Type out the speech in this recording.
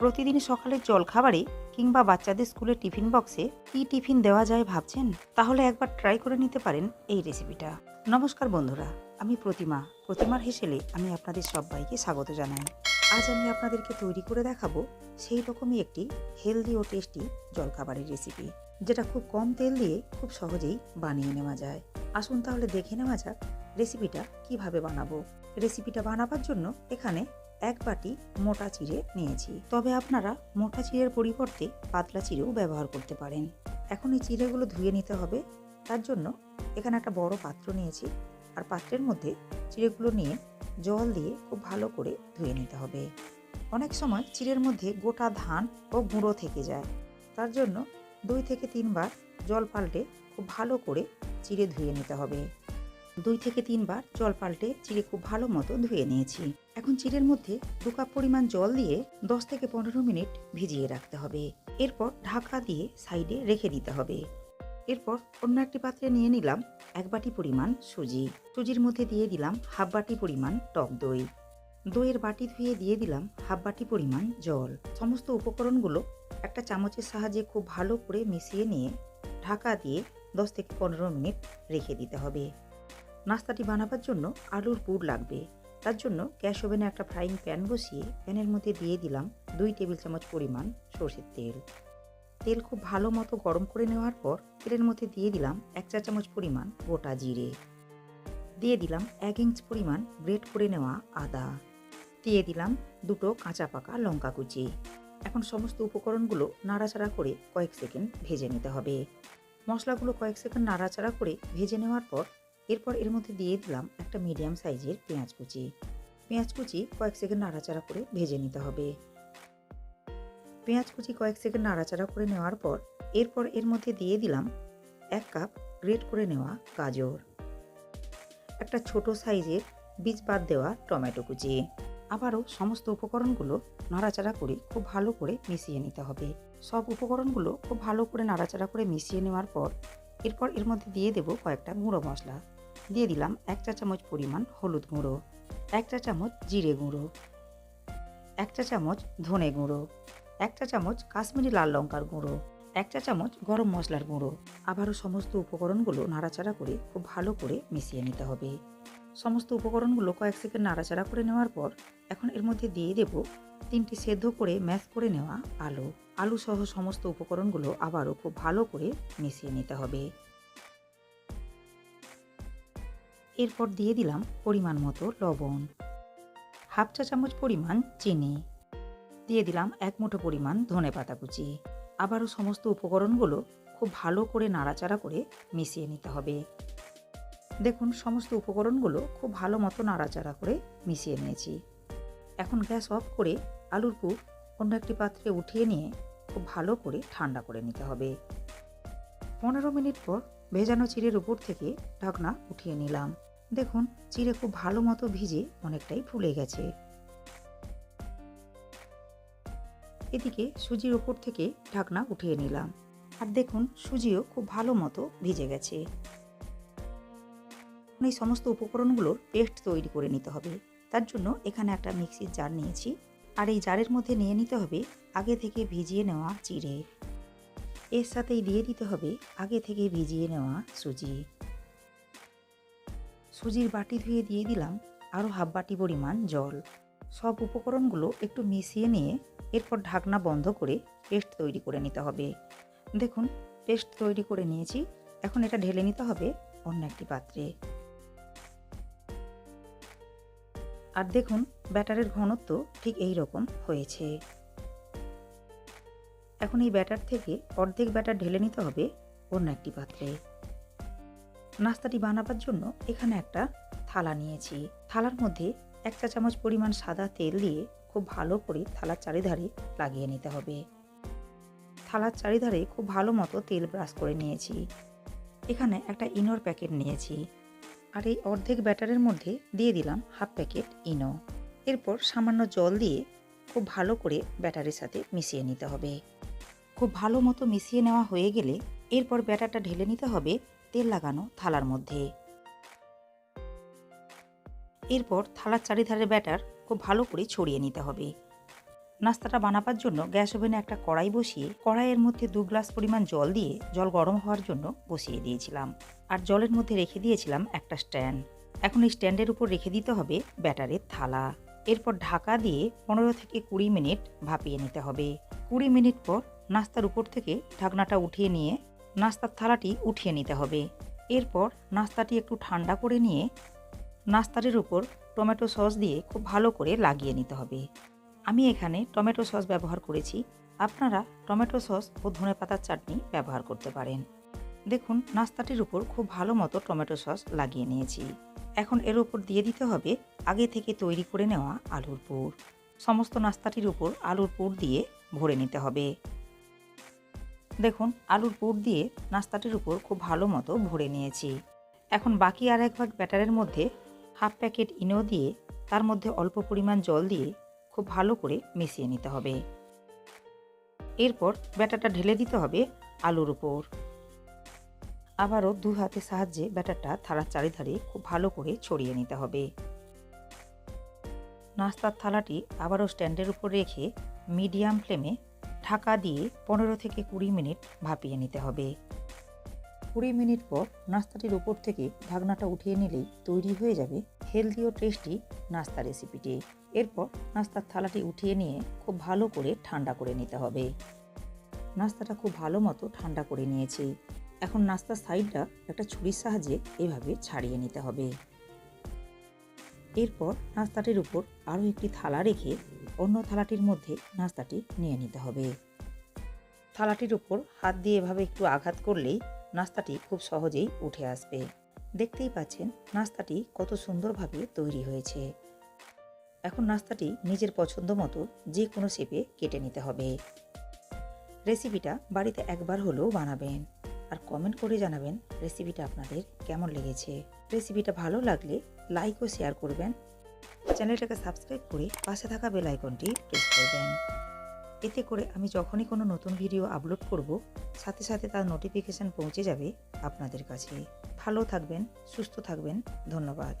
প্রতিদিন সকালের জলখাবারে কিংবা বাচ্চাদের স্কুলের টিফিন বক্সে কি টিফিন দেওয়া যায় ভাবছেন? তাহলে একবার ট্রাই করে নিতে পারেন এই রেসিপিটা। নমস্কার বন্ধুরা, আমি প্রতিমা। প্রতিমার হেসেলে আমি আপনাদের সবাইকে স্বাগত জানাই। আজ আমি আপনাদেরকে তৈরি করে দেখাবো সেই রকমই একটি হেলদি ও টেস্টি জলখাবারের রেসিপি, যেটা খুব কম তেল দিয়ে খুব সহজেই বানিয়ে নেওয়া যায়। আসুন তাহলে দেখে নেওয়া যাক রেসিপিটা কীভাবে বানাবো। রেসিপিটা বানাবার জন্য এখানে এক বাটি মোটা চিড়ে নিয়েছি। তবে আপনারা মোটা চিড়ের পরিবর্তে পাতলা চিড়েও ব্যবহার করতে পারেন। এখন এই চিড়েগুলো ধুয়ে নিতে হবে। তার জন্য এখানে একটা বড় পাত্র নিয়েছি। আর পাত্রের মধ্যে চিড়েগুলো নিয়ে জল দিয়ে খুব ভালো করে ধুয়ে নিতে হবে। অনেক সময় চিড়ের মধ্যে গোটা ধান ও গুঁড়ো থেকে যায়। তার জন্য দুই থেকে তিনবার জল পাল্টে খুব ভালো করে চিড়ে ধুয়ে নিতে হবে। দুই থেকে তিনবার জল পাল্টে চিড়ে খুব ভালো মতো ধুয়ে নিয়েছি। এখন চিড়ের মধ্যে দু কাপ পরিমাণ জল দিয়ে দশ থেকে পনেরো মিনিট ভিজিয়ে রাখতে হবে। এরপর ঢাকা দিয়ে সাইডে রেখে দিতে হবে। এরপর অন্য একটি পাত্রে নিয়ে নিলাম এক বাটি পরিমাণ সুজি। সুজির মধ্যে দিয়ে দিলাম হাফ বাটি পরিমাণ টক দই। দইয়ের বাটি ধুয়ে দিয়ে দিলাম হাফ বাটি পরিমাণ জল। সমস্ত উপকরণগুলো একটা চামচের সাহায্যে খুব ভালো করে মিশিয়ে নিয়ে ঢাকা দিয়ে দশ থেকে পনেরো মিনিট রেখে দিতে হবে। নাস্তাটি বানাবার জন্য আলুর পুর লাগবে। তার জন্য গ্যাস ওভেনে একটা ফ্রাইং প্যান বসিয়ে প্যানের মধ্যে দিয়ে দিলাম দুই টেবিল চামচ পরিমাণ সর্ষের তেল। তেল খুব ভালো মতো গরম করে নেওয়ার পর তেলের মধ্যে দিয়ে দিলাম এক চা চামচ পরিমাণ গোটা জিরে। দিয়ে দিলাম এক ইঞ্চ পরিমাণ গ্রেট করে নেওয়া আদা। দিয়ে দিলাম দুটো কাঁচা পাকা লঙ্কা কুচি। এখন সমস্ত উপকরণগুলো নাড়াচাড়া করে কয়েক সেকেন্ড ভেজে নিতে হবে। মশলাগুলো কয়েক সেকেন্ড নাড়াচাড়া করে ভেজে নেওয়ার পর এরপর এর মধ্যে দিয়ে দিলাম একটা মিডিয়াম সাইজের পেঁয়াজ কুচি। পেঁয়াজ কুচি কয়েক সেকেন্ড নাড়াচাড়া করে ভেজে নিতে হবে। পেঁয়াজ কুচি কয়েক সেকেন্ড নাড়াচাড়া করে নেওয়ার পর এরপর এর মধ্যে দিয়ে দিলাম এক কাপ গ্রেট করে নেওয়া গাজর। একটা ছোট সাইজের বীজ বাদ দেওয়া টমেটো কুচি। আবারও সমস্ত উপকরণগুলো নাড়াচাড়া করে খুব ভালো করে মিশিয়ে নিতে হবে। সব উপকরণগুলো খুব ভালো করে নাড়াচাড়া করে মিশিয়ে নেওয়ার পর এরপর এর মধ্যে দিয়ে দেব কয়েকটা গুঁড়ো মশলা। দিয়ে দিলাম এক চা চামচ পরিমাণ হলুদ গুঁড়ো, এক চা চামচ জিরে গুঁড়ো, এক চা চামচ ধনে গুঁড়ো, এক চা চামচ কাশ্মীরি লাল লঙ্কার গুঁড়ো, এক চা চামচ গরম মশলার গুঁড়ো। আবারও সমস্ত উপকরণগুলো নাড়াচাড়া করে খুব ভালো করে মিশিয়ে নিতে হবে। সমস্ত উপকরণগুলো কয়েক সেকেন্ড নাড়াচাড়া করে নেওয়ার পর এখন এর মধ্যে দিয়ে দেব তিনটি সেদ্ধ করে ম্যাশ করে নেওয়া আলু। আলু সহ সমস্ত উপকরণগুলো আবারও খুব ভালো করে মিশিয়ে নিতে হবে। এরপর দিয়ে দিলাম পরিমাণ মতো লবণ। হাফ চা চামচ পরিমাণ চিনি। দিয়ে দিলাম এক মুঠো পরিমাণ ধনে পাতা কুচি। আবারও সমস্ত উপকরণগুলো খুব ভালো করে নাড়াচাড়া করে মিশিয়ে নিতে হবে। দেখুন, সমস্ত উপকরণগুলো খুব ভালো মতো নাড়াচাড়া করে মিশিয়ে নিয়েছি। এখন গ্যাস অফ করে আলুর পুর অন্য একটি পাত্রে উঠিয়ে নিয়ে খুব ভালো করে ঠান্ডা করে নিতে হবে। পনেরো মিনিট পর ভেজানো চিড়ের উপর থেকে ঢাকনা উঠিয়ে নিলাম। দেখুন, চিড়ে খুব ভালো মতো ভিজে অনেকটাই ফুলে গেছে। এদিকে সুজির ওপর থেকে ঢাকনা উঠিয়ে নিলাম। আর দেখুন, সুজিও খুব ভালো মতো ভিজে গেছে। এই সমস্ত উপকরণগুলোর পেস্ট তৈরি করে নিতে হবে। তার জন্য এখানে একটা মিক্সির জার নিয়েছি। আর এই জারের মধ্যে নিয়ে নিতে হবে আগে থেকে ভিজিয়ে নেওয়া চিড়ে। এর সাথেই দিয়ে দিতে হবে আগে থেকে ভিজিয়ে নেওয়া সুজি। সুজির বাটি ধুয়ে দিয়ে দিলাম আরও হাফ বাটি পরিমাণ জল। সব উপকরণগুলো একটু মিশিয়ে নিয়ে এরপর ঢাকনা বন্ধ করে পেস্ট তৈরি করে নিতে হবে। দেখুন, পেস্ট তৈরি করে নিয়েছি, এখন এটা ঢেলে নিতে হবে অন্য একটি পাত্রে। আর দেখুন, ব্যাটারের ঘনত্ব ঠিক এই রকম হয়েছে। এখন এই ব্যাটার থেকে অর্ধেক ব্যাটার ঢেলে নিতে হবে অন্য একটি পাত্রে। নাস্তাটি বানাবার জন্য এখানে একটা থালা নিয়েছি। থালার মধ্যে এক চা চামচ পরিমাণ সাদা তেল দিয়ে খুব ভালো করে থালার চারিধারে লাগিয়ে নিতে হবে। থালার চারিধারে খুব ভালো মতো তেল ব্রাশ করে নিয়েছি। এখানে একটা ইনোর প্যাকেট নিয়েছি। আর এই অর্ধেক ব্যাটারের মধ্যে দিয়ে দিলাম হাফ প্যাকেট ইনো। এরপর সামান্য জল দিয়ে খুব ভালো করে ব্যাটারের সাথে মিশিয়ে নিতে হবে। খুব ভালো মতো মিশিয়ে নেওয়া হয়ে গেলে এরপর ব্যাটারটা ঢেলে নিতে হবে তেল লাগানো থালার মধ্যে। এরপর থালার চারিধারে ব্যাটার খুব ভালো করে ছড়িয়ে নিতে হবে। নাস্তাটা বানাবার জন্য গ্যাস ওভেনে একটা কড়াই বসিয়ে কড়াইয়ের মধ্যে দু গ্লাস পরিমাণ জল দিয়ে জল গরম হওয়ার জন্য বসিয়ে দিয়েছিলাম। আর জলের মধ্যে রেখে দিয়েছিলাম একটা স্ট্যান্ড। এখন এই স্ট্যান্ডের উপর রেখে দিতে হবে ব্যাটারের থালা। এরপর ঢাকা দিয়ে পনেরো থেকে কুড়ি মিনিট ভাপিয়ে নিতে হবে। কুড়ি মিনিট পর নাস্তার উপর থেকে ঢাকনাটা উঠিয়ে নিয়ে নাস্তার থালাটি উঠিয়ে নিতে হবে। এরপর নাস্তাটি একটু ঠান্ডা করে নিয়ে নাস্তাটির উপর টমেটো সস দিয়ে খুব ভালো করে লাগিয়ে নিতে হবে। আমি এখানে টমেটো সস ব্যবহার করেছি। আপনারা টমেটো সস ও ধনে পাতার চাটনি ব্যবহার করতে পারেন। দেখুন, নাস্তাটির উপর খুব ভালো মতো টমেটো সস লাগিয়ে নিয়েছি। এখন এর উপর দিয়ে দিতে হবে আগে থেকে তৈরি করে নেওয়া আলুর পুর। সমস্ত নাস্তাটির উপর আলুর পুর দিয়ে ভরে নিতে হবে। দেখুন, আলুর পুর দিয়ে নাস্তাটির উপর খুব ভালো মতো ভরে নিয়েছি। এখন বাকি আর এক ভাগ ব্যাটারের মধ্যে হাফ প্যাকেট ইনো দিয়ে তার মধ্যে অল্প পরিমাণ জল দিয়ে খুব ভালো করে মিশিয়ে নিতে হবে। এরপর ব্যাটারটা ঢেলে দিতে হবে আলুর উপর। আবারও দু হাতের সাহায্যে ব্যাটারটা থালার চারিধারে খুব ভালো করে ছড়িয়ে নিতে হবে। নাস্তার থালাটি আবারও স্ট্যান্ডের উপর রেখে মিডিয়াম ফ্লেমে ঢাকা দিয়ে পনেরো থেকে কুড়ি মিনিট ভাপিয়ে নিতে হবে। কুড়ি মিনিট পর নাস্তাটির উপর থেকে ঢাকনাটা উঠিয়ে নিলেই তৈরি হয়ে যাবে হেলদি ও টেস্টি নাস্তা রেসিপিটি। এরপর নাস্তার থালাটি উঠিয়ে নিয়ে খুব ভালো করে ঠান্ডা করে নিতে হবে। নাস্তাটা খুব ভালো মতো ঠান্ডা করে নিয়েছি। এখন নাস্তার সাইডটা একটা ছুরির সাহায্যে এভাবে ছাড়িয়ে নিতে হবে। এরপর নাস্তাটির উপর আরও একটি থালা রেখে অন্য থালাটির মধ্যে নাস্তাটি নিয়ে নিতে হবে। থালাটির উপর হাত দিয়ে এভাবে একটু আঘাত করলেই নাস্তাটি খুব সহজেই উঠে আসবে। দেখতেই পাচ্ছেন নাস্তাটি কত সুন্দরভাবে তৈরি হয়েছে। এখন নাস্তাটি নিজের পছন্দ মতো যে কোনো শেপে কেটে নিতে হবে। রেসিপিটা বাড়িতে একবার হলেও বানাবেন। আর কমেন্ট করে জানাবেন রেসিপিটা আপনাদের কেমন লেগেছে। রেসিপিটা ভালো লাগলে লাইক ও শেয়ার করবেন। চ্যানেলটাকে সাবস্ক্রাইব করে পাশে থাকা বেল আইকনটি প্রেস করবেন। এতে করে আমি যখনই কোনো নতুন ভিডিও আপলোড করব, সাথে সাথে তার নোটিফিকেশান পৌঁছে যাবে আপনাদের কাছে। ভালো থাকবেন, সুস্থ থাকবেন, ধন্যবাদ।